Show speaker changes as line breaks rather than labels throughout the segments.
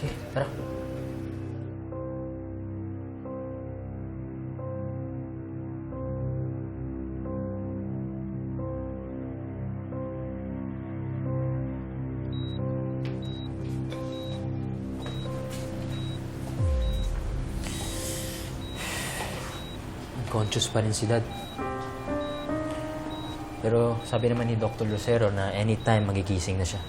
Sige, tara. Unconscious pa rin si Dad. Pero sabi naman ni Dr. Lucero na anytime magigising na siya.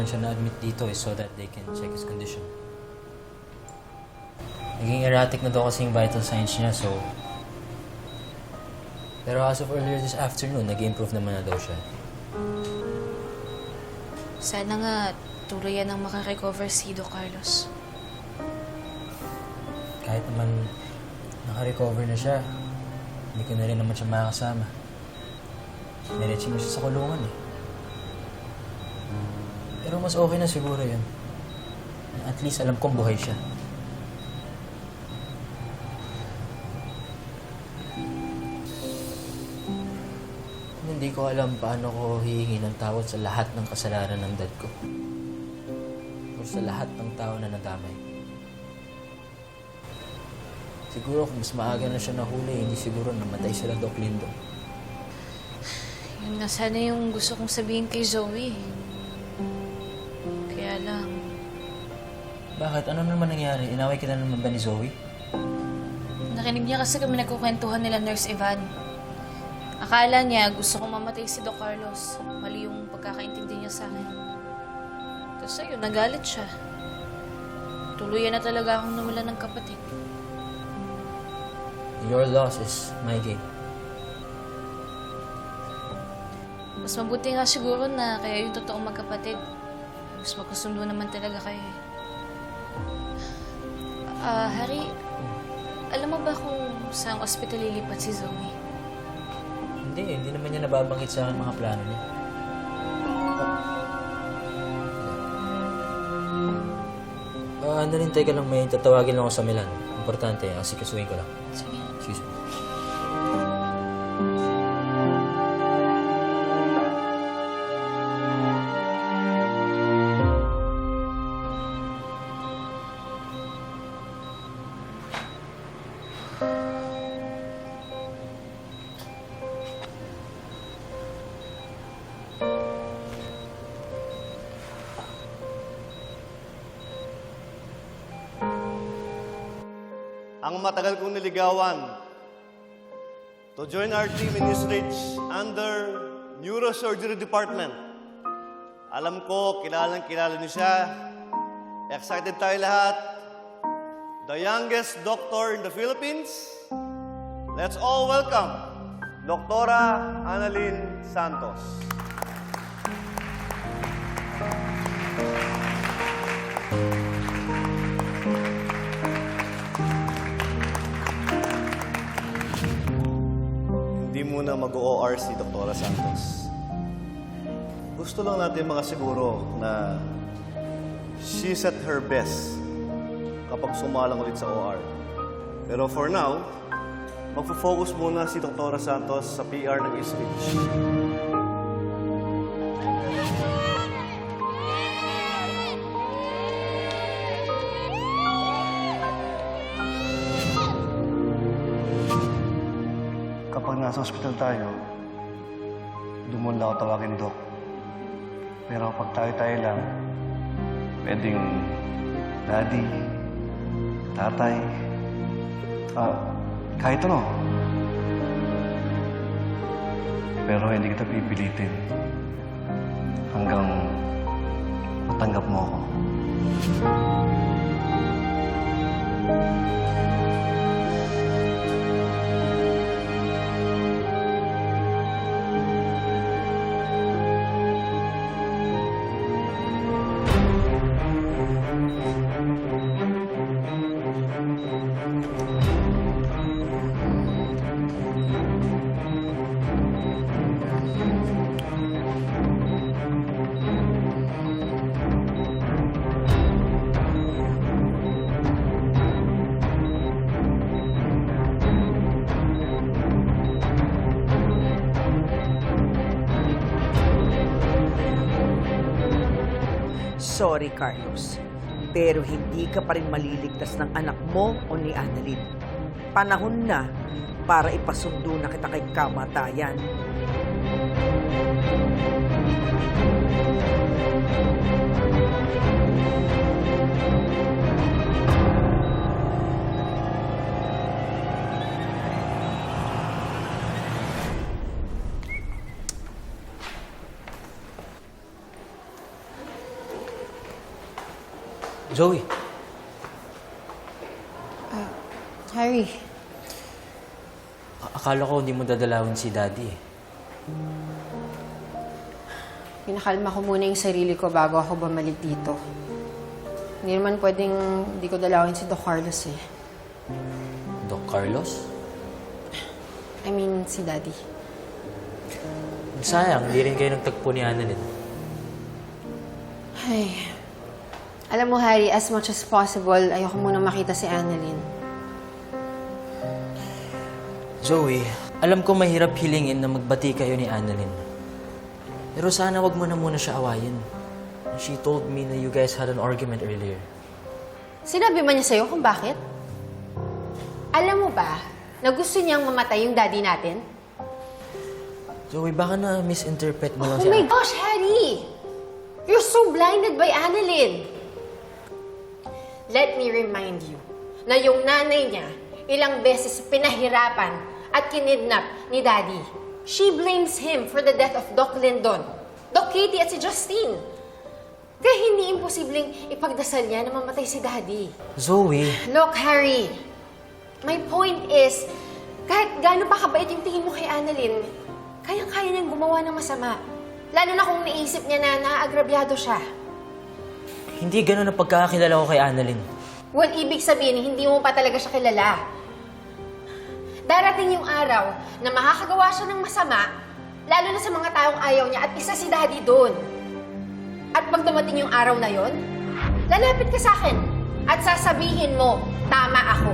Naman siya na-admit dito is so that they can check his condition. Naging erratic na daw kasi yung vital signs niya, so... Pero as of earlier this afternoon, nag-improve naman na daw siya.
Sana nga tuluyan ang makarecover si Doc Carlos.
Kahit naman naka-recover na siya, hindi ko na rin naman siya makakasama. Niretsi mo siya sa kulungan eh. Pero mas okay na siguro yun. At least alam kong buhay siya. Hindi ko alam paano ko hihingi ng tawad sa lahat ng kasalanan ng dad ko. O sa lahat ng tao na nadamay. Siguro kung mas maaga na siya nahuli, hindi siguro namatay sila Doc Lindo.
Yun nga sana yung gusto kong sabihin kay Zoe.
Bakit? Ano naman nangyari? Inaway kita naman ba ni Zoe?
nakinig niya kasi kami nagkukwentuhan nila Nurse Ivan. Akala niya gusto kong mamatay si Doc Carlos. Mali yung pagkakaintindi niya sa akin. Tapos ayun, nagalit siya. Tuluyan na talaga akong nawala ng kapatid.
Your loss is my gain.
Mas mabuti nga siguro na kaya yung totoong magkapatid. Mas magkasundo naman talaga kayo eh. Ah, Harry, alam mo ba kung saan ospital lilipat si Zoe?
Hindi, hindi naman niya nababanggit sa akin mga plano niya. Ah, ano rin, teka lang, may tatawagin lang ako sa Milan. Importante, asikasuhin ko lang.
Sige.
Excuse me.
Ang matagal kong niligawan to join our team in Eastridge under Neurosurgery Department. Alam ko, kilalang kilala niyo siya. Excited tayo lahat. The youngest doctor in the Philippines. Let's all welcome Doktora Annalyn Santos. Hindi muna mag-OR si Doktora Santos. Gusto lang natin mga siguro na she's at her best kapag sumalang ulit sa OR. Pero for now, magfo-focus muna si Doktora Santos sa PR ng Eastridge.
Kapag nasa ospital tayo, doon mo lang tawagin, Doc. Pero kapag tayo-tayo lang, pwedeng daddy, tatay, ah, kahit ano. Pero hindi kita pipilitin hanggang matanggap mo ako.
Sorry, Carlos. Pero hindi ka pa rin maliligtas ng anak mo o ni Annalyn. Panahon na para ipasundo na kita kay kamatayan.
Zoe,
Harry,
a- akala ko hindi mo dadalawin si Daddy eh.
pinakalma ko muna yung sarili ko bago ako bumalik dito. Hindi naman pwedeng hindi ko dalawin si Doc Carlos eh.
Doc Carlos?
I mean, si Daddy.
Sayang, hindi rin kayo nagtagpo ni Annalyn.
Ay. Alam mo, Harry, as much as possible, ayoko muna makita si Annalyn.
Zoe, alam ko mahirap hilingin na magbati kayo ni Annalyn. Pero sana wag mo na muna siya awayin. She told me na you guys had an argument earlier.
Sinabi ba niya sa'yo kung bakit? Alam mo ba na gusto niyang mamatay yung daddy natin?
Zoe, baka na misinterpret mo lang
Oh
si
my gosh, Harry! You're so blinded by Annalyn! Let me remind you na yung nanay niya ilang beses pinahirapan at kinidnap ni Daddy. She blames him for the death of Doc Lindon, Doc Katie at si Justine. Kaya hindi imposibleng ipagdasal niya na mamatay si Daddy.
Zoe,
Look, Harry, my point is, kahit gaano pa kabait yung tingin mo kay Annalyn, kayang-kaya niyang gumawa ng masama. Lalo na kung naisip niya na naagrabyado siya.
Hindi ganun ang pagkakakilala ko kay Annalyn.
Well, ibig sabihin, hindi mo pa talaga siya kilala. Darating yung araw na makakagawa siya ng masama, lalo na sa mga taong ayaw niya at isa si Daddy doon. At pag dumating yung araw na yon, lalapit ka sa akin at sasabihin mo, tama ako.